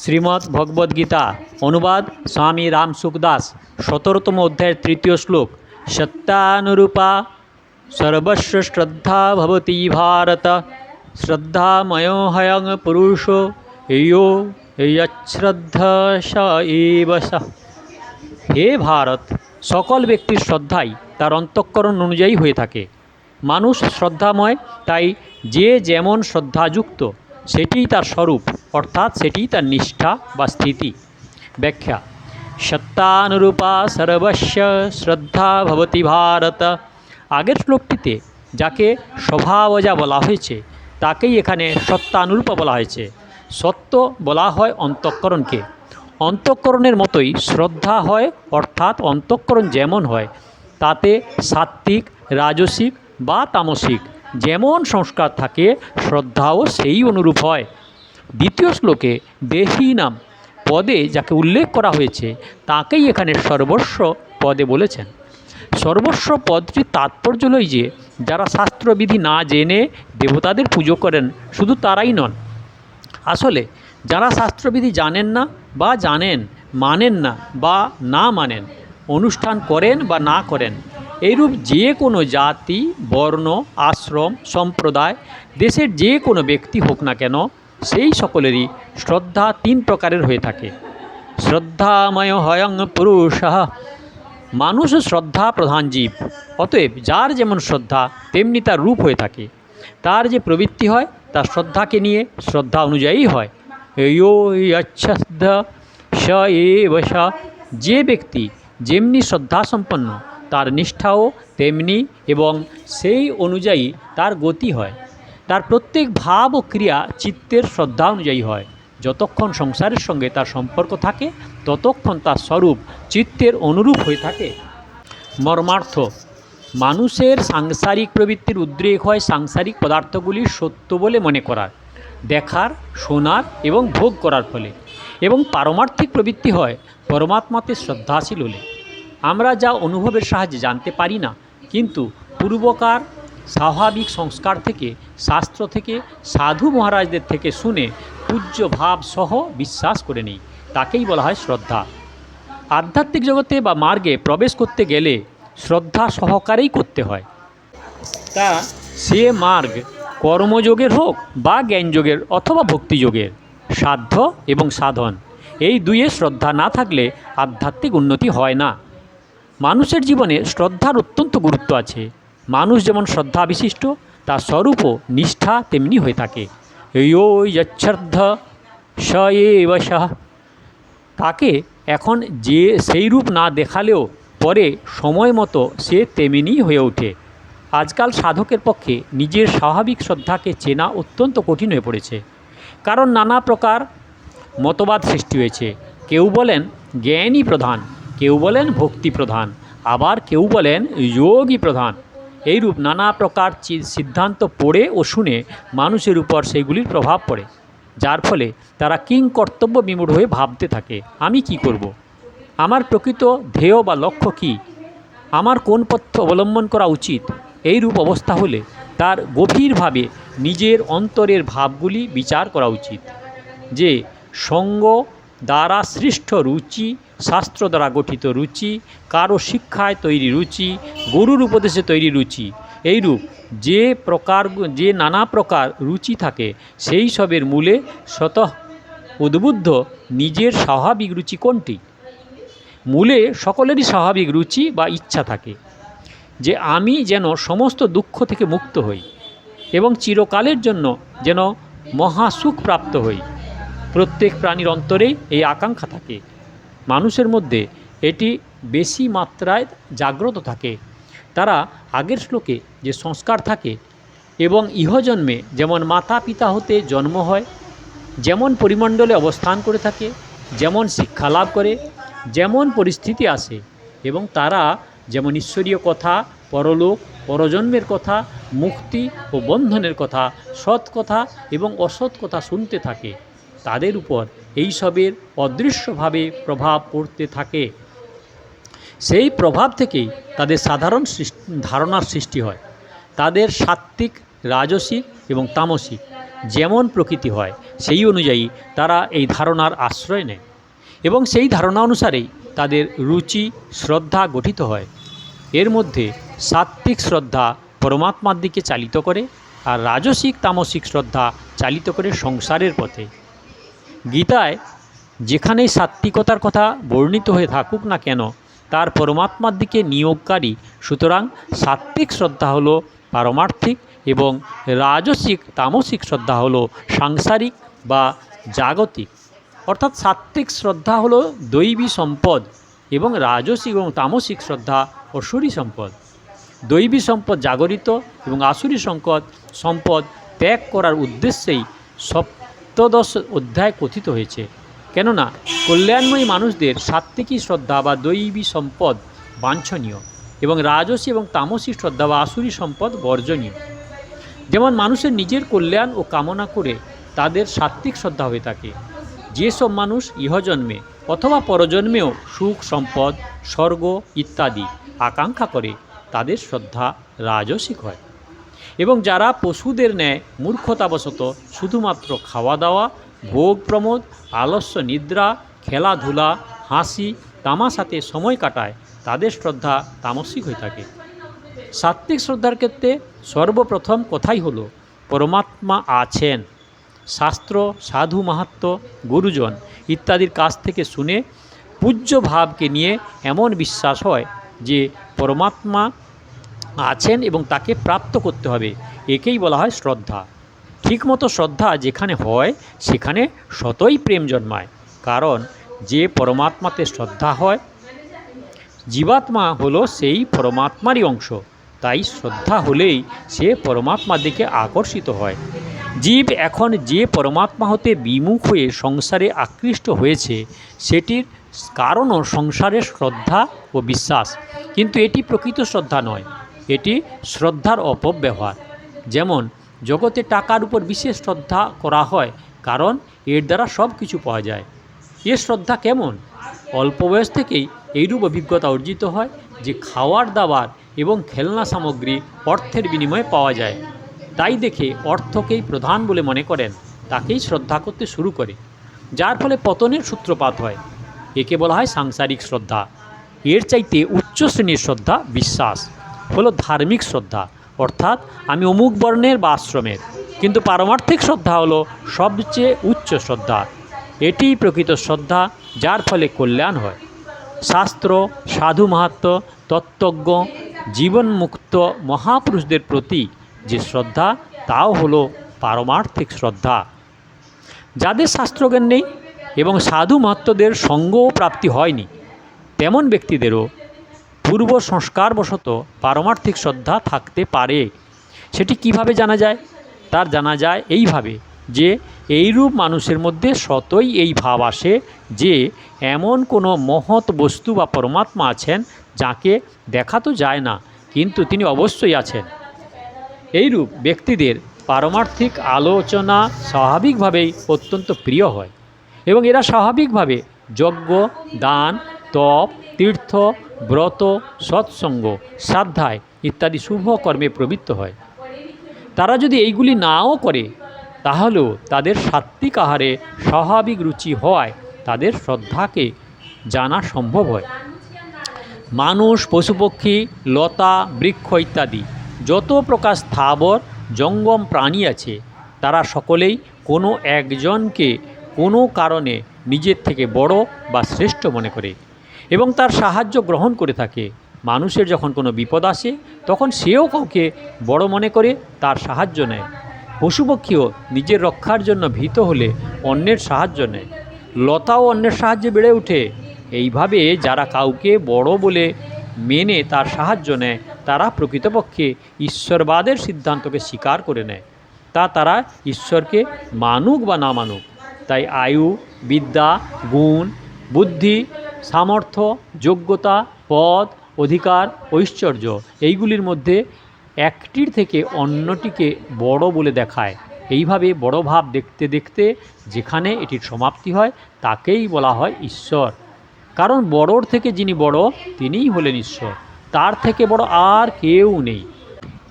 শ্রীমদ্ ভগবদ্গীতা অনুবাদ স্বামী রাম সুখদাস, সতেরোতম অধ্যায়ের তৃতীয় শ্লোক। সত্যানুরূপা সর্বস্ব শ্রদ্ধা ভবতি ভারত, শ্রদ্ধাময় পুরুষ ইয়ো হে ভারত, সকল ব্যক্তির শ্রদ্ধাই তার অন্তঃকরণ অনুযায়ী হয়ে থাকে। মানুষ শ্রদ্ধাময়, তাই যে যেমন শ্রদ্ধাযুক্ত সেটিই তার স্বরূপ, অর্থাৎ সেটিই তার নিষ্ঠা বা স্থিতি। ব্যাখ্যা সত্যানুরূপা সর্বস্ব শ্রদ্ধা ভবতি ভারত। আগের শ্লোকটিতে যাকে স্বভাবজা বলা হয়েছে, তাকেই এখানে সত্যানুরূপা বলা হয়েছে। সত্য বলা হয় অন্তঃকরণকে। অন্তঃকরণের মতোই শ্রদ্ধা হয়, অর্থাৎ অন্তঃকরণ যেমন হয়, তাতে সাত্ত্বিক, রাজসিক বা তামসিক। যেমন সংস্কার থাকে, শ্রদ্ধাও সেই অনুরূপ হয়। দ্বিতীয় শ্লোকে দেহী নাম, পদে যাকে উল্লেখ করা হয়েছে, তাকেই এখানে সর্বস্ব পদে বলেছেন। সর্বস্ব পদটির তাৎপর্য হল যে, যারা শাস্ত্রবিধি না জেনে দেবতাদের পুজো করেন, শুধু তারাই নন। আসলে যারা শাস্ত্রবিধি জানেন না বা জানেন, মানেন না বা না মানেন, অনুষ্ঠান করেন বা না করেন এইরূপ যে কোনো জাতি, বর্ণ, আশ্রম, সম্প্রদায়, দেশের যে কোনো ব্যক্তি হোক না কেন, সেই সকলেরই শ্রদ্ধা তিন প্রকারের হয়ে থাকে। শ্রদ্ধাময় হয়ং পুরুষ, মানুষ শ্রদ্ধা প্রধান জীব, অতএব যার যেমন শ্রদ্ধা, তেমনি তার রূপ হয়ে থাকে। তার যে প্রবৃত্তি হয়, তার শ্রদ্ধাকে নিয়ে শ্রদ্ধা অনুযায়ী হয়। স এ যে ব্যক্তি যেমনি শ্রদ্ধাসম্পন্ন তার নিষ্ঠাও তেমনি এবং সেই অনুযায়ী তার গতি হয়। তার প্রত্যেক ভাব ও ক্রিয়া চিত্তের শ্রদ্ধা অনুযায়ী হয়। যতক্ষণ সংসারের সঙ্গে তার সম্পর্ক থাকে, ততক্ষণ তার স্বরূপ চিত্তের অনুরূপ হয়ে থাকে। মর্মার্থ, মানুষের সাংসারিক প্রবৃত্তির উদ্রেক হয় সাংসারিক পদার্থগুলি সত্য বলে মনে করার, দেখার, শোনার এবং ভোগ করার ফলে। এবং পারমার্থিক প্রবৃত্তি হয় পরমাত্মাতে শ্রদ্ধাশীল হলে। আমরা যা অনুভবের সাহায্যে জানতে পারি না, কিন্তু পূর্বকার স্বাভাবিক সংস্কার থেকে, শাস্ত্র থেকে, সাধু মহারাজদের থেকে শুনে পূজ্য ভাব সহ বিশ্বাস করে নেই। তাকেই বলা হয় শ্রদ্ধা। আধ্যাত্মিক জগতে বা মার্গে প্রবেশ করতে গেলে শ্রদ্ধা সহকারেই করতে হয়। তা সে মার্গ কর্মযোগের হোক বা জ্ঞানযোগের অথবা ভক্তিযোগের, সাধ্য এবং সাধন, এই দুইয়ে শ্রদ্ধা না থাকলে আধ্যাত্মিক উন্নতি হয় না। মানুষের জীবনে শ্রদ্ধার অত্যন্ত গুরুত্ব আছে। মানুষ যেমন শ্রদ্ধা বিশিষ্ট, তার স্বরূপও নিষ্ঠা তেমনি হয়ে থাকে। ইয়ো যচ্ছ্রদ্ধ স। তাকে এখন যে সেই রূপ না দেখালেও পরে সময় মতো সে তেমনি হয়ে ওঠে। আজকাল সাধকের পক্ষে নিজের স্বাভাবিক শ্রদ্ধাকে চেনা অত্যন্ত কঠিন হয়ে পড়েছে। কারণ নানা প্রকার মতবাদ সৃষ্টি হয়েছে। কেউ বলেন, জ্ঞানই প্রধান। কেউ বলেন ভক্তি প্রধান, আবার কেউ বলেন যোগই প্রধান। এইরূপ নানা প্রকার সিদ্ধান্ত পড়ে ও শুনে মানুষের উপর সেগুলির প্রভাব পড়ে, যার ফলে তারা কিং কর্তব্য বিমূঢ় হয়ে ভাবতে থাকে, আমি কি করব। আমার প্রকৃত ধ্যেয় বা লক্ষ্য কী? আমার কোন পথ অবলম্বন করা উচিত? এই রূপ অবস্থা হলে তার গভীরভাবে নিজের অন্তরের ভাবগুলি বিচার করা উচিত। যে সঙ্গ দ্বারা সৃষ্ট রুচি, শাস্ত্র দ্বারা গঠিত রুচি, কারও শিক্ষায় তৈরি রুচি, গুরুর উপদেশে তৈরি রুচি। এইরূপ যে প্রকার, যে নানা প্রকার রুচি থাকে, সেই সবের মূলে স্বতঃ উদ্বুদ্ধ নিজের স্বাভাবিক রুচি কোনটি? মূলে সকলেরই স্বাভাবিক রুচি বা ইচ্ছা থাকে, যে আমি যেন সমস্ত দুঃখ থেকে মুক্ত হই এবং চিরকালের জন্য যেন মহাসুখ প্রাপ্ত হই। প্রত্যেক প্রাণীর অন্তরেই এই আকাঙ্ক্ষা থাকে। মানুষের মধ্যে এটি বেশি মাত্রায় জাগ্রত থাকে। তারা আগের শ্লোকে যে সংস্কার থাকে এবং ইহজন্মে যেমন মাতা পিতা হতে জন্ম হয়, যেমন পরিমণ্ডলে অবস্থান করে থাকে, যেমন শিক্ষা লাভ করে, যেমন পরিস্থিতি আসে এবং তারা যেমন ঈশ্বরীয় কথা, পরলোক, পরজন্মের কথা, মুক্তি ও বন্ধনের কথা, সৎ কথা এবং অসৎ কথা শুনতে থাকে। তাদের উপর এইসবের অদৃশ্যভাবে প্রভাব পড়তে থাকে। সেই প্রভাব থেকেই তাদের সাধারণ ধারণার সৃষ্টি হয়। তাদের সাত্ত্বিক, রাজসিক এবং তামসিক যেমন প্রকৃতি হয়, সেই অনুযায়ী তারা এই ধারণার আশ্রয় নেয় এবং সেই ধারণা অনুসারেই তাদের রুচি, শ্রদ্ধা গঠিত হয়। এর মধ্যে সাত্ত্বিক শ্রদ্ধা পরমাত্মার দিকে চালিত করে আর রাজসিক, তামসিক শ্রদ্ধা চালিত করে সংসারের পথে। গীতায় যেখানেই সাত্ত্বিকতার কথা বর্ণিত হয়ে থাকুক না কেন, তার পরমাত্মার দিকে নিয়োগকারী। সুতরাং সাত্ত্বিক শ্রদ্ধা হলো পারমার্থিক এবং রাজসিক, তামসিক শ্রদ্ধা হলো সাংসারিক বা জাগতিক। অর্থাৎ সাত্ত্বিক শ্রদ্ধা হলো দৈবী সম্পদ এবং রাজসিক এবং তামসিক শ্রদ্ধা অসুরী সম্পদ। দৈবী সম্পদ জাগরিত এবং আসুরী সম্পদ সম্পদ ত্যাগ করার উদ্দেশ্যেই সপ্তদশ অধ্যায় কথিত হয়েছে। কেননা কল্যাণময়ী মানুষদের সাত্ত্বিকী শ্রদ্ধা বা দৈবী সম্পদ বাঞ্ছনীয় এবং রাজসী এবং তামসী শ্রদ্ধা বা আসুরী সম্পদ বর্জনীয়। যেমন মানুষের নিজের কল্যাণ ও কামনা করে তাদের সাত্ত্বিক শ্রদ্ধা হয়ে থাকে। যেসব মানুষ ইহজন্মে অথবা পরজন্মেও সুখ, সম্পদ, স্বর্গ ইত্যাদি আকাঙ্ক্ষা করে, তাদের শ্রদ্ধা রাজসিক হয়। এবং যারা পশুদের ন্যায় মূর্খতাবশত শুধুমাত্র খাওয়া দাওয়া ভোগ প্রমোদ, আলস্য নিদ্রা, খেলাধুলা, হাসি, তামাশাতে সময় কাটায়, তাদের শ্রদ্ধা তামসিক হয়ে থাকে। সাত্ত্বিক শ্রদ্ধার ক্ষেত্রে সর্বপ্রথম কথাই হলো, পরমাত্মা আছেন। শাস্ত্র, সাধু মাহাত্ম গুরুজন ইত্যাদির কাছ থেকে শুনে পূজ্য ভাবকে নিয়ে এমন বিশ্বাস হয় যে পরমাত্মা আছেন এবং তাকে প্রাপ্ত করতে হবে। একেই বলা হয় শ্রদ্ধা। ঠিকমতো শ্রদ্ধা যেখানে হয়, সেখানে শতই প্রেম জন্মায়। কারণ, যে পরমাত্মাতে শ্রদ্ধা হয়, জীবাত্মা হলো সেই পরমাত্মারই অংশ। তাই শ্রদ্ধা হলেই সে পরমাত্মার দিকে আকর্ষিত হয়। জীব এখন যে পরমাত্মা হতে বিমুখ হয়ে সংসারে আকৃষ্ট হয়েছে, সেটির কারণও সংসারের শ্রদ্ধা ও বিশ্বাস। কিন্তু এটি প্রকৃত শ্রদ্ধা নয়। এটি শ্রদ্ধার অপব্যবহার। যেমন, জগতে টাকার উপর বিশেষ শ্রদ্ধা করা হয়, কারণ এর দ্বারা সব কিছু পাওয়া যায়। এ শ্রদ্ধা কেমন? অল্প বয়স থেকেই এইরূপ অভিজ্ঞতা অর্জিত হয় যে খাওয়ার দাবার এবং খেলনা সামগ্রী অর্থের বিনিময়ে পাওয়া যায়। তাই দেখে অর্থকেই প্রধান বলে মনে করেন, তাকেই শ্রদ্ধা করতে শুরু করে, যার ফলে পতনের সূত্রপাত হয়। একে বলা হয় সাংসারিক শ্রদ্ধা। এর চাইতে উচ্চ শ্রেণির শ্রদ্ধা বিশ্বাস। হলো ধার্মিক শ্রদ্ধা, অর্থাৎ আমি অমুক বর্ণের বা আশ্রমের, কিন্তু পারমার্থিক শ্রদ্ধা হলো সবচেয়ে উচ্চ শ্রদ্ধা। এটিই প্রকৃত শ্রদ্ধা, যার ফলে কল্যাণ হয়। শাস্ত্র, সাধু মাহাত্ম, তত্ত্বজ্ঞ, জীবনমুক্ত মহাপুরুষদের প্রতি যে শ্রদ্ধা, তাও হলো পারমার্থিক শ্রদ্ধা। যাদের শাস্ত্রজ্ঞান নেই এবং সাধু মাহাত্মদের সঙ্গও প্রাপ্তি হয়নি, তেমন ব্যক্তিদেরও পূর্ব সংস্কারবশত পারমার্থিক শ্রদ্ধা থাকতে পারে। সেটি কীভাবে জানা যায়? তার জানা যায় এইভাবে যে, এইরূপ মানুষের মধ্যে সতই এই ভাব আসে যে, এমন কোনো মহৎ বস্তু বা পরমাত্মা আছেন যাকে দেখা তো যায় না, কিন্তু তিনি অবশ্যই আছেন। এইরূপ ব্যক্তিদের পারমার্থিক আলোচনা স্বাভাবিকভাবেই অত্যন্ত প্রিয় হয় এবং এরা স্বাভাবিকভাবে যজ্ঞ, দান, তপ, তীর্থ ব্রত, সৎসঙ্গ, শ্রাদ্ধায় ইত্যাদি শুভ কর্মে প্রবৃত্ত হয়। তারা যদি এইগুলি নাও করে, তাহলেও তাদের সাত্ত্বিক আহারে স্বাভাবিক রুচি হওয়ায় তাদের শ্রদ্ধাকে জানা সম্ভব হয়। মানুষ, পশুপক্ষী, লতা, বৃক্ষ ইত্যাদি, যত প্রকার স্থাবর, জঙ্গম প্রাণী আছে, তারা সকলেই কোনো একজনকে কোনো কারণে নিজের থেকে বড় বা শ্রেষ্ঠ মনে করে। এবং তার সাহায্য গ্রহণ করে থাকে। মানুষের যখন কোনো বিপদ আসে, তখন সেও কাউকে বড় মনে করে, তার সাহায্য নেয়। পশুপক্ষীও নিজের রক্ষার জন্য ভীত হলে অন্যের সাহায্য নেয়। লতাও অন্যের সাহায্যে বেড়ে ওঠে। এইভাবে যারা কাউকে বড় বলে মেনে তার সাহায্য নেয়, তারা প্রকৃতপক্ষে ঈশ্বরবাদের সিদ্ধান্তকে স্বীকার করে নেয়। তা তারা ঈশ্বরকে মানুক বা না মানুক, তাই আয়ু, বিদ্যা, গুণ, বুদ্ধি সামর্থ্য, যোগ্যতা, পদ, অধিকার, ঐশ্বর্য এইগুলির মধ্যে একটির থেকে অন্যটিকে বড় বলে দেখায়। এইভাবে বড় ভাব দেখতে দেখতে যেখানে এটির সমাপ্তি হয়, তাকেই বলা হয় ঈশ্বর। কারণ বড়র থেকে যিনি বড়, তিনিই হলেন ঈশ্বর। তার থেকে বড় আর কেউ নেই।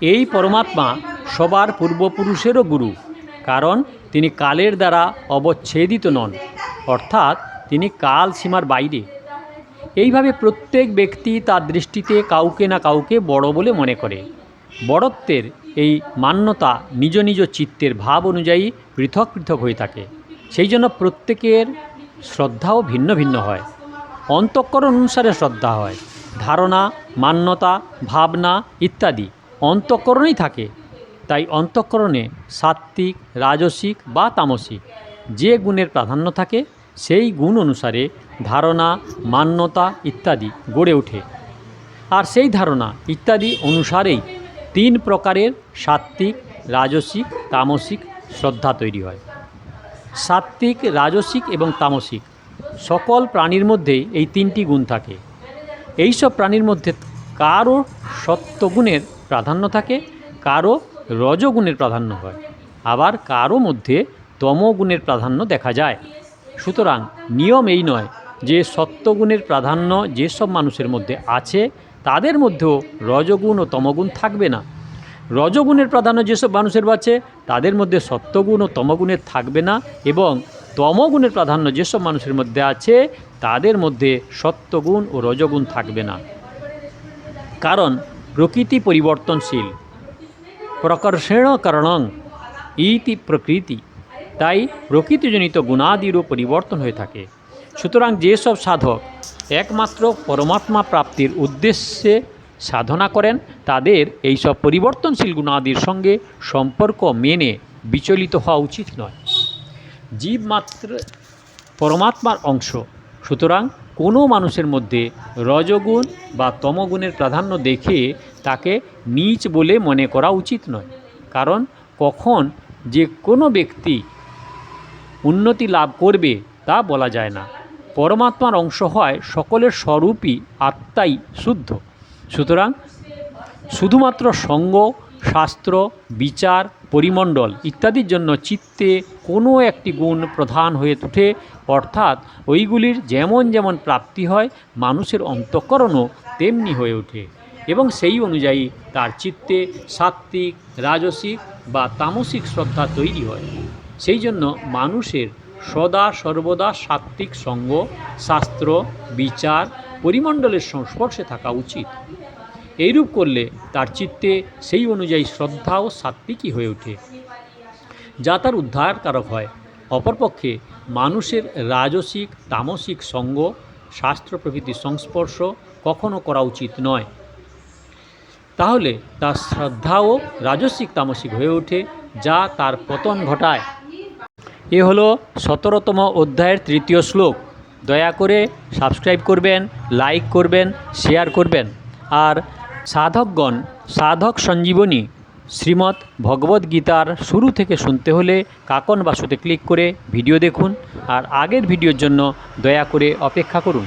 এই পরমাত্মা সবার পূর্বপুরুষেরও গুরু। কারণ তিনি কালের দ্বারা অবচ্ছেদিত নন। অর্থাৎ তিনি কাল সীমার বাইরে। এইভাবে প্রত্যেক ব্যক্তি তার দৃষ্টিতে কাউকে না কাউকে বড় বলে মনে করে। বড়ত্বের এই মান্যতা নিজ নিজ চিত্তের ভাব অনুযায়ী পৃথক পৃথক হয়ে থাকে। সেই জন্য প্রত্যেকের শ্রদ্ধাও ভিন্ন ভিন্ন হয়। অন্তঃকরণ অনুসারে শ্রদ্ধা হয়। ধারণা, মান্যতা, ভাবনা ইত্যাদি অন্তঃকরণেই থাকে। তাই অন্তঃকরণে সাত্ত্বিক, রাজসিক বা তামসিক যে গুণের প্রাধান্য থাকে, সেই গুণ অনুসারে ধারণা, মান্যতা ইত্যাদি গড়ে ওঠে। আর সেই ধারণা ইত্যাদি অনুসারেই তিন প্রকারের সাত্ত্বিক, রাজসিক, তামসিক শ্রদ্ধা তৈরি হয়। সাত্ত্বিক, রাজসিক এবং তামসিক সকল প্রাণীর মধ্যেই এই তিনটি গুণ থাকে। এইসব প্রাণীর মধ্যে কারও সত্যগুণের প্রাধান্য থাকে, কারও রজগুণের প্রাধান্য হয়। আবার কারও মধ্যে তমগুণের প্রাধান্য দেখা যায়। সুতরাং নিয়ম এই নয় যে সত্যগুণের প্রাধান্য যেসব মানুষের মধ্যে আছে, তাদের মধ্যেও রজগুণ ও তমগুণ থাকবে না। রজগুণের প্রাধান্য যেসব মানুষের আছে, তাদের মধ্যে সত্যগুণ ও তমগুণের থাকবে না এবং তমগুণের প্রাধান্য যেসব মানুষের মধ্যে আছে, তাদের মধ্যে সত্যগুণ ও রজগুণ থাকবে না। কারণ প্রকৃতি পরিবর্তনশীল। প্রকর্ষেণ কারণং ইতি প্রকৃতি। তাই প্রকৃতিজনিত গুণাদিরও পরিবর্তন হয়ে থাকে। সুতরাং যেসব সাধক একমাত্র পরমাত্মা প্রাপ্তির উদ্দেশ্যে সাধনা করেন, তাদের এইসব পরিবর্তনশীল গুণাদির সঙ্গে সম্পর্ক মেনে বিচলিত হওয়া উচিত নয়। জীব মাত্র পরমাত্মার অংশ, সুতরাং কোনো মানুষের মধ্যে রজগুণ বা তমগুণের প্রাধান্য দেখে তাকে নীচ বলে মনে করা উচিত নয়। কারণ কখন যে কোনো ব্যক্তি উন্নতি লাভ করবে তা বলা যায় না। পরমাত্মার অংশ হয় সকলের স্বরূপই আত্মাই শুদ্ধ। সুতরাং শুধুমাত্র সঙ্গ, শাস্ত্র, বিচার, পরিমণ্ডল ইত্যাদির জন্য চিত্তে কোনো একটি গুণ প্রধান হয়ে ওঠে। অর্থাৎ ওইগুলির যেমন যেমন প্রাপ্তি হয়, মানুষের অন্তঃকরণও তেমনি হয়ে ওঠে এবং সেই অনুযায়ী তার চিত্তে সাত্ত্বিক, রাজসিক বা তামসিক শ্রদ্ধা তৈরি হয়। সেই জন্য মানুষের সদা সর্বদা সাত্ত্বিক সঙ্গ, শাস্ত্র, বিচার, পরিমণ্ডলের সংস্পর্শে থাকা উচিত। এইরূপ করলে তার চিত্তে সেই অনুযায়ী শ্রদ্ধা ও সাত্ত্বিকই হয়ে ওঠে। যা তার উদ্ধারকারক হয়। অপরপক্ষে মানুষের রাজসিক, তামসিক সঙ্গ, শাস্ত্র প্রভৃতির সংস্পর্শ কখনো করা উচিত নয়। তাহলে তার শ্রদ্ধাও রাজসিক, তামসিক হয়ে ওঠে, যা তার পতন ঘটায়। এ হলো সতেরোতম অধ্যায়ের তৃতীয় শ্লোক। দয়া করে সাবস্ক্রাইব করবেন, লাইক করবেন, শেয়ার করবেন। আর সাধকগণ, সাধক সঞ্জীবনী শ্রীমৎ ভগবদ্গীতার শুরু থেকে শুনতে হলে কাকন বাসুতে ক্লিক করে ভিডিও দেখুন। আর আগের ভিডিওর জন্য দয়া করে অপেক্ষা করুন।